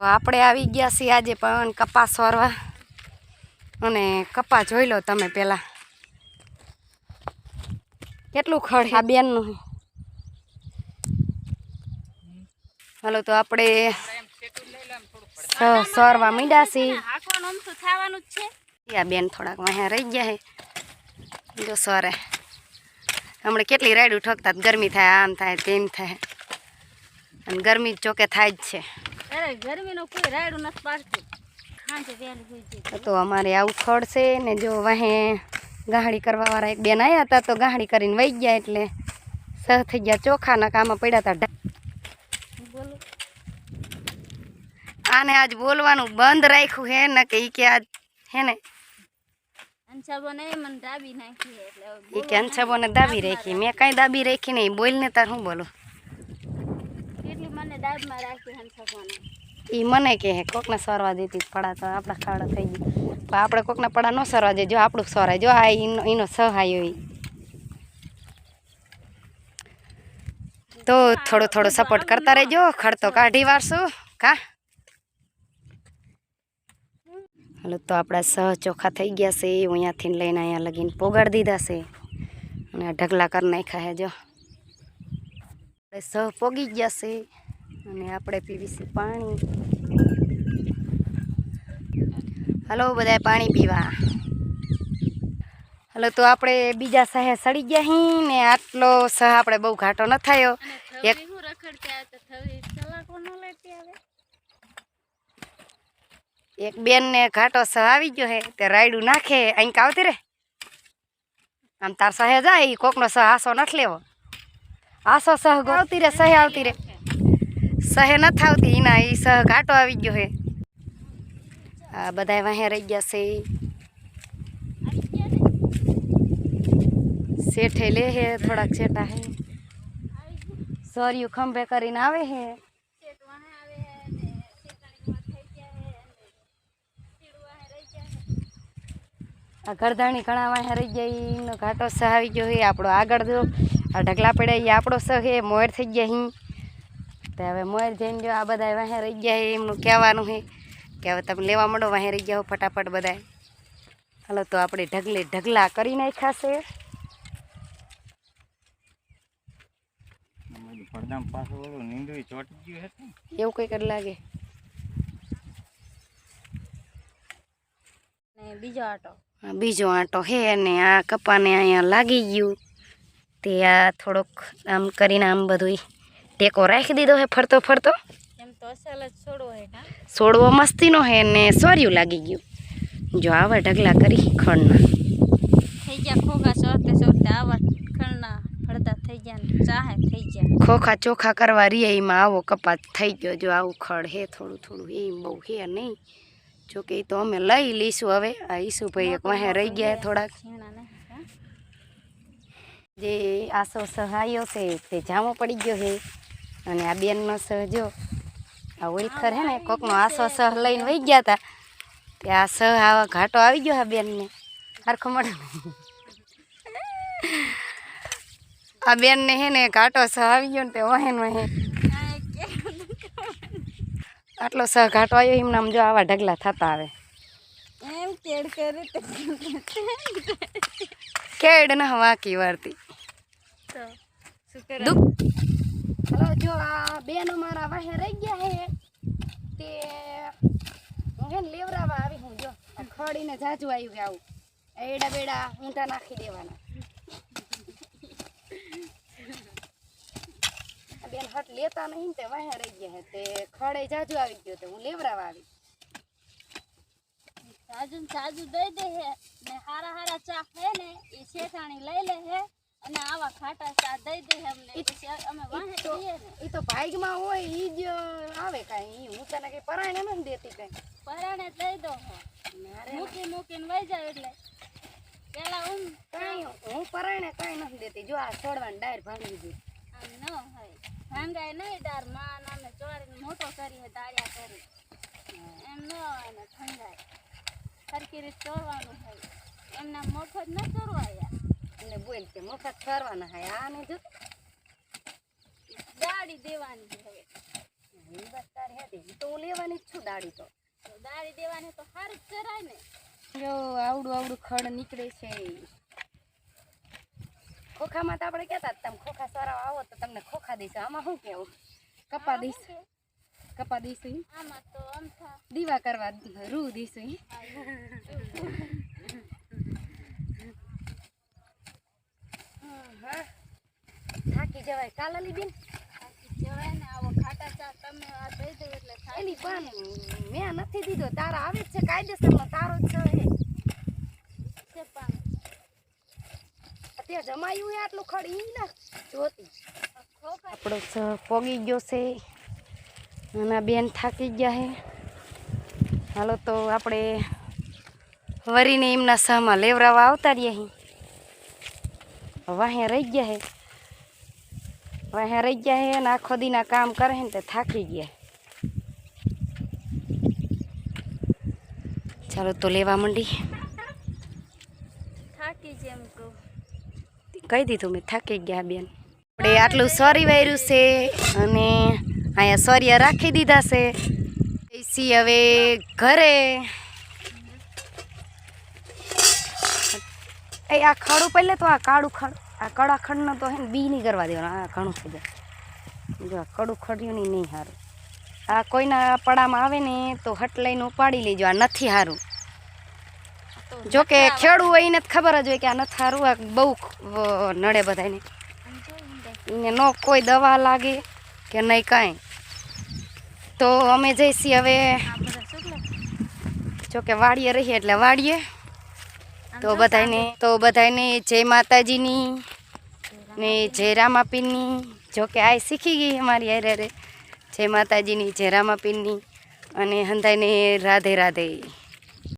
આપણે આવી ગયા છીએ આજે પણ કપાસ વારવા. અને કપા જોઈ લો તમે પેલા. કેટલું ખડ આ બેનનું હાલો તો આપણે સરવા મીંડા છીએ. આ બેન થોડાક અહીંયા રહી ગયા હે જો સરે. હમણાં કેટલી રાઈડ ઠોકતા, ગરમી થાય, આમ થાય, તેમ થાય. અને ગરમી ચોકે થાય જ છે. અરે ગરમીનો કોઈ રાયડું નથી પાડતું. સાંજે વહેલી હોઈ તો અમારે આવું ખડ છે ને જો વાહે ગાહડી કરવાવાળા એક બેન આવ્યા હતા તો ગાહડી કરીને વહી ગયા એટલે સહ થઈ ગયા ચોખાના કામમાં પડ્યા હતા. બોલો. આને આજ બોલવાનું બંધ રાખ્યું હે ને કે ઈ કે આજ હે ને? અંશાબોને મને દાબી નાખી એટલે ઈ કે અંછાબોને દાબી રાખી. મેં કાંઈ દાબી રાખી નહીં. બોલને તાર હું બોલું? હંસાબોને ઈ મને કે હે, કોકને સરવા દેતી પડા તો આપણા ખાડા થઈ ગઈ પણ આપણે કોકના પડા ન સરવા દે, જો આપણું સરાય, જો આ એનો એનો સહાય હોય. તો થોડો થોડો સપોર્ટ કરતા રહેજો, ખડતો કાઢી વારશું કા? હાલો, તો આપણા સહ ચોખા થઈ ગયા છે અહીંયાથી લઈને અહીંયા લગીને પોગાડી દીધા છે. અને ઢગલા કરી નાખ્યા હે જો. સહ પોગી ગયા છે. અને આપણે પીવીશું પાણી. હલો બધાય પાણી પીવા. હલો તો આપણે બીજા સહે સડી ગયા હી ને આટલો સહ આપણે બહુ ઘાટો ન થયો. એક એક- બેન નો ઘાટો સહ આવી ગયો હે તે રાયડું નાખે અહીં આવતી રે? આમ તાર સહે જાય કોકનો સહ આસો નથી લેવો. આસો સહ આવતી રે સહે આવતી રે. સહે નથી આવતી એના ઈ સહ ઘાટો આવી ગયો હે. આ બધાય વાહે રહી ગયા છે. આવી ગયા ને શેઠે લે હે, થોડાક શેઠા હે. આવી ગયું સોરિયું ખંભે કરીને આવે હે. શેઠ વાહે આવે હે ને શેતાણીમાં થઈ ગયા હે અને સીડું વાહે રહી ગયા હે આ ગરદાણી ઘણા વાહે રહી ગયા એનો ઘાટો સહ આવી ગયો હે. આપણો આગળ જો, આ ઢગલા પડ્યા એ આપણો સહ હે, મોર થઈ ગયા હી. તો હવે મોર જઈને જો આ બધા વાહે રહી ગયા હે એમનું કહેવાનું છે કે હવે તમે લેવા માંડો વાહે રહી ગયા હો ફટાફટ બધાય. હાલો તો આપણે ઢગલે ઢગલા કરી નાખ્યા છે. બધું. એવું કંઈક જ લાગે. બીજો આટો. બીજો આંટો હે અને આ કપાને અહીંયા લાગી ગયું. તે આ થોડોક આમ કરીને આમ બધું ટેકો રાખી દીધો હે ફરતો ફરતો. એમ તો અસલ જ છોડવો હે કા? છોડવો મસ્તીનો હે ને સોર્યું લાગી ગયું. જો આવા ઢગલા કરી ખડના થઈ ગયા ખોગા સોરતે સોરતે આવા ખણના હળદા થઈ ગયા ને ચાહે થઈ ગયા. ખોખા ચોખા કરવા રીએ એમાં આવો કપાત થઈ ગયો. જો આવું ખડ હે થોડું થોડું એમ બહુ હે નહીં. જોકે એ તો અમે લઈ લઈશું હવે. આ ઈસુભાઈ એક વાહે રહી ગયા હે થોડાક. ઝીણા નહીં કા જે આસો સહાયો છે તે જામો પડી ગયો હે. અને આ બેનનો સહ જો આ ઓળખર હે ને કોકનો આસો સહ લઈને વહી ગયા હતા તે આ સહ આવા ઘાટો આવી ગયો આ બેનને. સરખો મળે. આ બેનને હે ને ઘાટો સહ આવી ગયો ને તે વહેન વહે આટલો સહ ઘાટો આવ્યો એમને આમ જો આવા ઢગલા થતા આવે. એમ કેડ કરે કેડ ના વાકી વારતી. તો શું કરે હલો, જો આ બેનો મારા વાહે રહી ગયા હે. તે હું હે લેવરાવા આવી હું, જો. ખડીને જાજુ આવ્યું છે આવું એડા બેડા ઊંટા નાખી દેવાના. બેન હટ લેતા નહીં તે વાહે રહી ગયા હે. તે ખડે જાજુ આવી ગયો તો હું લેવરાવા આવી. ને સાજુ દઈ દે હે. ને હારા હારા ચા હે ને, એ શેઠાણી લઈ લે હે. અને આવા ખાટા ચા દઈ દે અમને પછી અમે વાહે જઈએ ને. એ તો ભાગમાં હોય ઈ જ આવે કાંઈ. ઈ હું તને કઈ પરાણે નથી દેતી કાંઈ. પરાણે દઈ દો હો. મારે મૂકી મૂકીને વઈ જાય એટલે. પેલા હું કઈ હું પરાણે કઈ નથી દેતી. જો આ છોડવાની ડાયર ભાંગી દીધી. આમ ન હોય. ભાંગાય નહીં ડારમાં નામે ચોરીને મોટો કરી હે દાળિયા કરી એમ ન હોય ને ઠંડાય સરખી રીતે ચોરવાનું હોય. એમના મોઠો જ ન ચોરવાયા અને બોલ કે મફત ફરવાના હાય આને જો. દાડી દેવાની હવે. હું બસ તારી હે દે તો હું લેવાની જ છું દાડી તો. દાડી દેવાની તો સારું જ ચરાય ને. જો આવડું આવડું ખડ નીકળે છે ખોખામાં તો આપણે કહેતા તમે ખોખા સરાવ આવો તો તમને ખોખા દઈશું. આમાં શું કેવું? કપા દઈશ? કપા દઈશું આમાં તો દીવા કરવા રૂ દઈશું હા. થાકી જવાય. કાલાલી બેન. જવાય ને આવો ખાટા ચા તમે આ દઈ દો એટલે એની પણ મેં નથી દીધો. તારા આવે છે કાયદેસરનો તારો જ છે અત્યારે જમાયું હે આટલું ખડી ને જોતી. આપણો પોગી ગયો છે. અને બેન થાકી ગયા હે. હાલો તો આપણે વરીને એમના સહમાં લેવરાવા આવતા રહીએ વાહે રહી ગયા હે. વાહે રહી ગયા હે અને આખો દીના કામ કરે ને તે થાકી ગયા ચાલો તો લેવા માંડી. થાકી જેમ કહું. કહી દીધું મેં થાકી ગયા બેન. આપણે આટલું સોરી વાર્યું છે અને અહીંયા સોરિયા રાખી દીધા છે. એસી હવે ઘરે. એ આ ખડું પહેલે તો આ કાળું ખડ. આ કડા ખડનો તો હે ને બી નહીં કરવા દેવાનું. આ ઘણું થઈ જાય. જો આ કડું ખડ્યું નહીં નહીં સારું આ કોઈના પડામાં આવે ને તો હટ લઈને ઉપાડી લેજો. આ નથી સારું જો કે ખેડૂ હોય એને ખબર જ હોય કે આ નથી સારું આ બહુ નડે બધાને એને ન કોઈ દવા લાગે કે નહીં કાંઈ. તો અમે જઈશી હવે. જોકે જો કે વાડીએ રહીએ એટલે વાડીએ. તો બધાને તો બધાને જય માતાજીની ને જય રામાપીરની. જો કે આ શીખી ગઈ અમારી હારે. જય માતાજીની, જય રામાપીરની અને હંધાઈને રાધે રાધે.